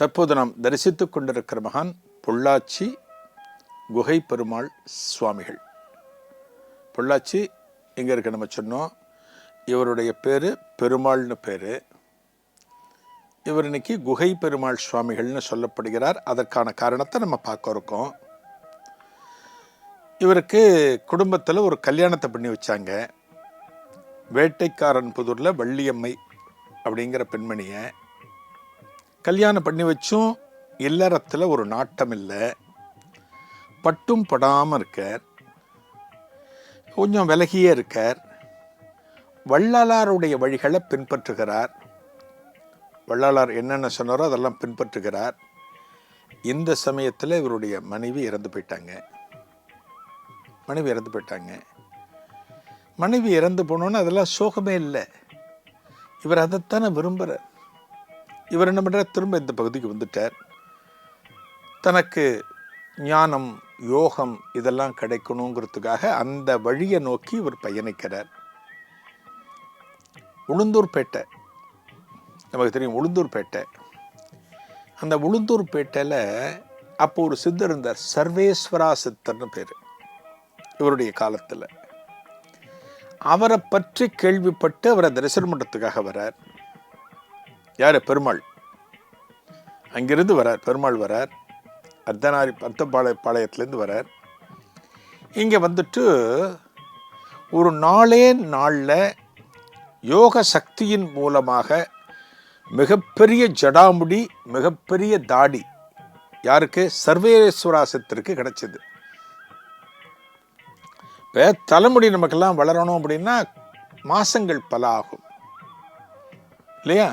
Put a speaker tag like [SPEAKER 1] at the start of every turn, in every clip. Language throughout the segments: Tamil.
[SPEAKER 1] தற்போது நாம் தரிசித்துக் கொண்டிருக்கிற மகான் பொள்ளாச்சி குகை பெருமாள் சுவாமிகள். பொள்ளாச்சி எங்கே இருக்கு நம்ம சொன்னோம். இவருடைய பேர் பெருமாள்னு பேர். இவர் இன்னைக்கு குகை பெருமாள் சுவாமிகள்னு சொல்லப்படுகிறார். அதற்கான காரணத்தை நம்ம பார்க்க இருக்கோம். இவருக்கு குடும்பத்தில் ஒரு கல்யாணத்தை பண்ணி வச்சாங்க. வேட்டைக்காரன் புதூரில் வள்ளியம்மை அப்படிங்கிற பெண்மணியை. கல்யாணம் பண்ணி வச்சும் இல்லறத்தில் ஒரு நாட்டம் இல்லை பட்டும் படாமல் இருக்கார். கொஞ்சம் விலகியே இருக்கார். வள்ளலாருடைய வழிகளை பின்பற்றுகிறார். வள்ளலார் என்னென்ன சொன்னாரோ அதெல்லாம் பின்பற்றுகிறார். இந்த சமயத்தில் இவருடைய மனைவி இறந்து போயிட்டாங்க. மனைவி இறந்து போயிட்டாங்க. மனைவி இறந்து போனோன்னு அதெல்லாம் சோகமே இல்லை. இவர் அதைத்தானே விரும்புகிறார் இவர் என்ன பண்ணுறார் திரும்ப இந்த பகுதிக்கு வந்துட்டார். தனக்கு ஞானம் யோகம் இதெல்லாம் கிடைக்கணுங்கிறதுக்காக அந்த வழியை நோக்கி இவர் பயணிக்கிறார். உளுந்தூர்பேட்டை. நமக்கு தெரியும் உளுந்தூர்பேட்டை. அந்த உளுந்தூர்பேட்டையில் அப்போ ஒரு சித்தர் இருந்தார் சர்வேஸ்வரா சித்தர்னு பேர் இவருடைய காலத்தில். அவரை பற்றி கேள்விப்பட்டு அவரை தரிசனம் பண்ணுறதுக்காக வரார் யார்? பெருமாள். அங்கிருந்து வரார் பெருமாள் வரார். அர்த்தநாரி அர்த்தபாளைய பாளையத்துலேருந்து வரார். இங்கே வந்துட்டு ஒரு நாளே நாளில் யோக சக்தியின் மூலமாக மிகப்பெரிய ஜடாமுடி மிகப்பெரிய தாடி யாருக்கு? சர்வேஸ்வராசத்திற்கு கிடைச்சது. இப்போ தலைமுடி நமக்கெல்லாம் வளரணும் அப்படின்னா மாதங்கள் பல ஆகும். இல்லையா?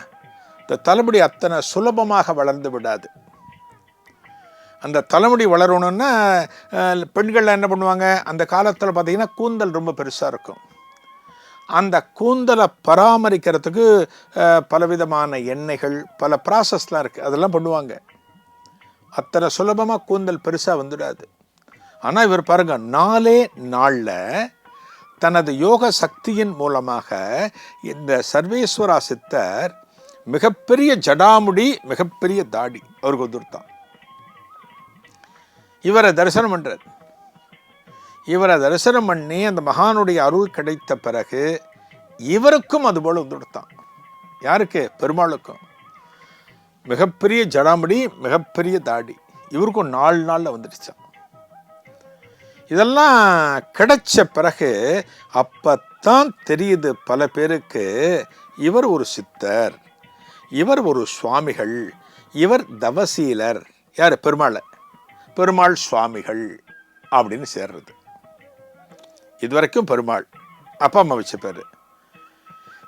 [SPEAKER 1] இந்த தலைமுடி அத்தனை சுலபமாக வளர்ந்து விடாது. அந்த தலைமுடி வளரணும்னா அஹ், பெண்கள் என்ன பண்ணுவாங்க? அந்த காலத்தில் பார்த்தீங்கன்னா கூந்தல் ரொம்ப பெருசாக இருக்கும். அந்த கூந்தலை பராமரிக்கிறதுக்கு பலவிதமான எண்ணெய்கள் பல ப்ராசஸ்லாம் இருக்குது அதெல்லாம் பண்ணுவாங்க. அத்தனை சுலபமாக கூந்தல் பெருசாக வந்துடாது. ஆனால் இவர் பாருங்கள் நாலே நாளில் தனது யோக சக்தியின் மூலமாக இந்த சர்வேஸ்வரா சித்தர் மிகப்பெரிய ஜடாமுடி மிகப்பெரிய தாடி. அவருக்கு வந்துருத்தான். இவரை தரிசனம் பண்ணுறார் இவரை தரிசனம் பண்ணி அந்த மகானுடைய அருள் கிடைத்த பிறகு இவருக்கும் அதுபோல் வந்துடுத்தான். யாருக்கு? பெருமாளுக்கும். மிகப்பெரிய ஜடாமுடி மிகப்பெரிய தாடி. இவருக்கும் நாலு நாளில் வந்துடுச்சான் இதெல்லாம் கிடைச்ச பிறகு அப்பத்தான் தெரியுது பல பேருக்கு இவர் ஒரு சித்தர். இவர் ஒரு சுவாமிகள் இவர் தவசீலர். யார்? பெருமாள். பெருமாள் சுவாமிகள் அப்படின்னு சேர்றது. இதுவரைக்கும் பெருமாள் அப்பா அம்மா வச்ச பேர்.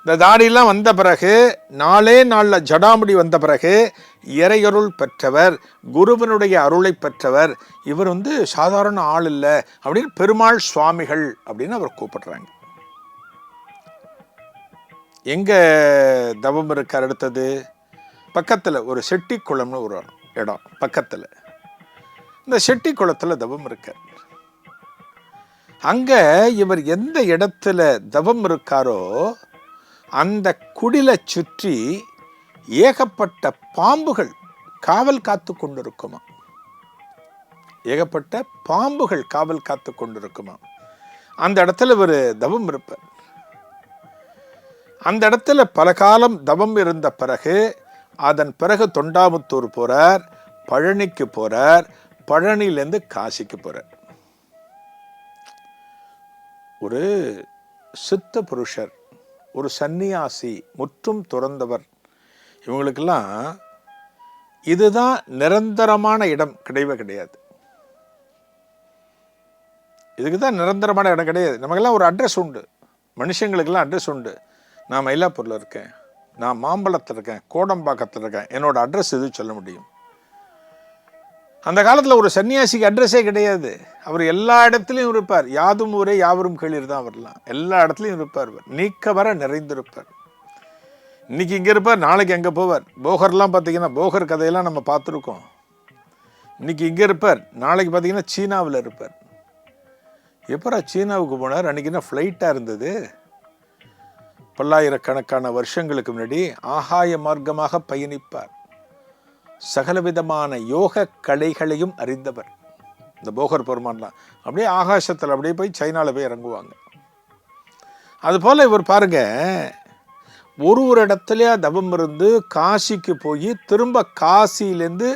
[SPEAKER 1] இந்த தாடியெல்லாம் வந்த பிறகு நாலே நாளில் ஜடாமுடி வந்த பிறகு இறையருள் பெற்றவர் குருவனுடைய அருளை பெற்றவர் இவர் வந்து சாதாரண ஆள் இல்லை அப்படின்னு பெருமாள் சுவாமிகள் அப்படின்னு அவர் கூப்பிடுறாங்க. எங்கே தவம் இருக்கார் அடுத்தது? பக்கத்தில் ஒரு செட்டி குளம்னு ஒரு இடம் பக்கத்தில். இந்த செட்டி குளத்தில் தவம் இருக்கார் அங்கே இவர் எந்த இடத்துல தவம் இருக்காரோ அந்த குடிலை சுற்றி ஏகப்பட்ட பாம்புகள் காவல் காத்து கொண்டிருக்குமா? ஏகப்பட்ட பாம்புகள் காவல் காத்து கொண்டிருக்குமா? அந்த இடத்துல ஒரு தவம் இருப்பார் அந்த இடத்துல பல காலம் தவம் இருந்த பிறகு அதன் பிறகு தொண்டாமுத்தூர் போகிறார் பழனிக்கு போகிறார் பழனியிலேருந்து காசிக்கு போகிறார் ஒரு சித்த புருஷர் ஒரு சந்நியாசி முற்றும் துறந்தவர் இவங்களுக்கெல்லாம் இதுதான் நிரந்தரமான இடம் கிடையவே கிடையாது. இதுக்கு தான் நிரந்தரமான இடம் கிடையாது. நமக்கெல்லாம் ஒரு அட்ரஸ் உண்டு. மனுஷங்களுக்கெல்லாம் அட்ரஸ் உண்டு. நான் மயிலாப்பூரில் இருக்கேன். நான் மாம்பழத்தில் இருக்கேன் கோடம்பாக்கத்தில் இருக்கேன். என்னோட அட்ரஸ் எதுவும் சொல்ல முடியும்? அந்த காலத்தில் ஒரு சன்னியாசிக்கு அட்ரஸே கிடையாது. அவர் எல்லா இடத்துலையும் இருப்பார். யாதும் ஊரே யாவரும் கேளீர் தான் வரலாம் எல்லா இடத்துலையும் இருப்பார் அவர் நீக்க வர நிறைந்திருப்பார். இன்றைக்கி இங்கே இருப்பார் நாளைக்கு எங்கே போவார். போகர்லாம் பார்த்தீங்கன்னா போகர் கதையெல்லாம் நம்ம பார்த்துருக்கோம். இன்னைக்கு இங்கே இருப்பார் நாளைக்கு பார்த்தீங்கன்னா சீனாவில் இருப்பார். எப்பரா சீனாவுக்கு போனார்? அன்றைக்கி என்ன ஃப்ளைட்டாக இருந்தது? பல்லாயிரக்கணக்கான வருஷங்களுக்கு முன்னாடி ஆகாய மார்க்கமாக பயணிப்பார். சகலவிதமான யோக கலைகளையும் அறிந்தவர். இந்த போகர் பெருமான்லாம் அப்படியே ஆகாசத்தில் அப்படியே போய் சைனாவில் போய் இறங்குவாங்க. அதுபோல் இவர் பாருங்க ஒரு ஒரு இடத்துலையே தவம் இருந்து காசிக்கு போய் திரும்ப காசிலேருந்து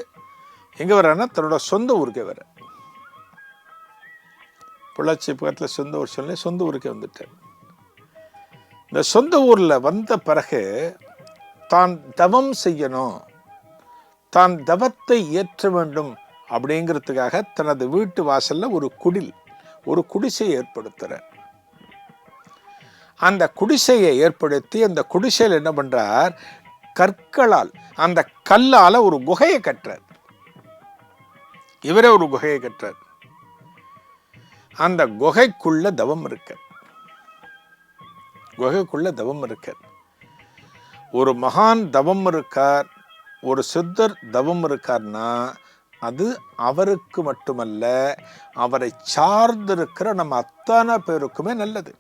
[SPEAKER 1] எங்கே வர்றாருன்னா தன்னோட சொந்த ஊருக்கே வர பொள்ளாச்சி பக்கத்தில் சொந்த ஊர் சொல்லி சொந்த ஊருக்கே வந்துட்டார். இந்த சொந்த ஊரில் வந்த பிறகு தான் தவம் செய்யணும். தான் தவத்தை ஏற்ற வேண்டும் அப்படிங்கிறதுக்காக தனது வீட்டு வாசல்ல ஒரு குடில் ஒரு குடிசை ஏற்படுத்துகிறார் அந்த குடிசையை ஏற்படுத்தி அந்த குடிசையில் என்ன பண்றார்? கற்களால் அந்த கல்லால் ஒரு குகையை கட்டுறார். இவரே ஒரு குகையை கட்டுறார். அந்த குகைக்குள்ள தவம் இருக்கார் குகைக்குள்ளே தவம் இருக்கார். ஒரு மகான் தவம் இருக்கார் ஒரு சித்தர் தவம் இருக்கார்னா அது அவருக்கு மட்டுமல்ல அவரை சார்ந்திருக்கிற நம்ம அத்தனை பேருக்குமே நல்லது.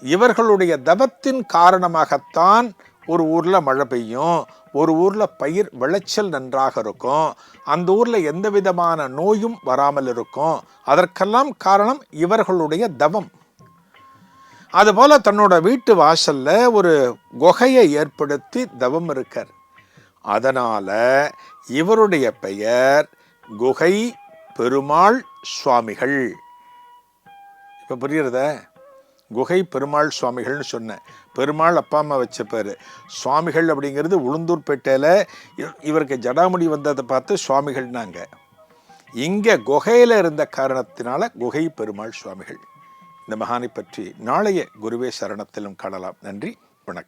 [SPEAKER 1] இவர்களுடைய தவத்தின் காரணமாகத்தான் ஒரு ஊரில் மழை பெய்யும் ஒரு ஊரில் பயிர் விளைச்சல் நன்றாக இருக்கும் அந்த ஊரில் எந்த விதமான நோயும் வராமல் இருக்கும். அதற்கெல்லாம் காரணம் இவர்களுடைய தவம். அதுபோல் தன்னோட வீட்டு வாசலில் ஒரு குகையை ஏற்படுத்தி தவம் இருக்கார் அதனால் இவருடைய பெயர் குகை பெருமாள் சுவாமிகள். இப்போ புரிகிறத குகை பெருமாள் சுவாமிகள்னு சொன்னேன். பெருமாள் அப்பா அம்மா வச்ச பேர் சுவாமிகள் அப்படிங்கிறது உளுந்தூர்பேட்டையில் இவருக்கு ஜடாமுடி வந்ததை பார்த்து சுவாமிகள்னாங்க. இங்கே குகையில் இருந்த காரணத்தினால குகை பெருமாள் சுவாமிகள். இந்த மகானை பற்றி நாளைய குருவே சரணத்திலும் காணலாம். நன்றி வணக்கம்.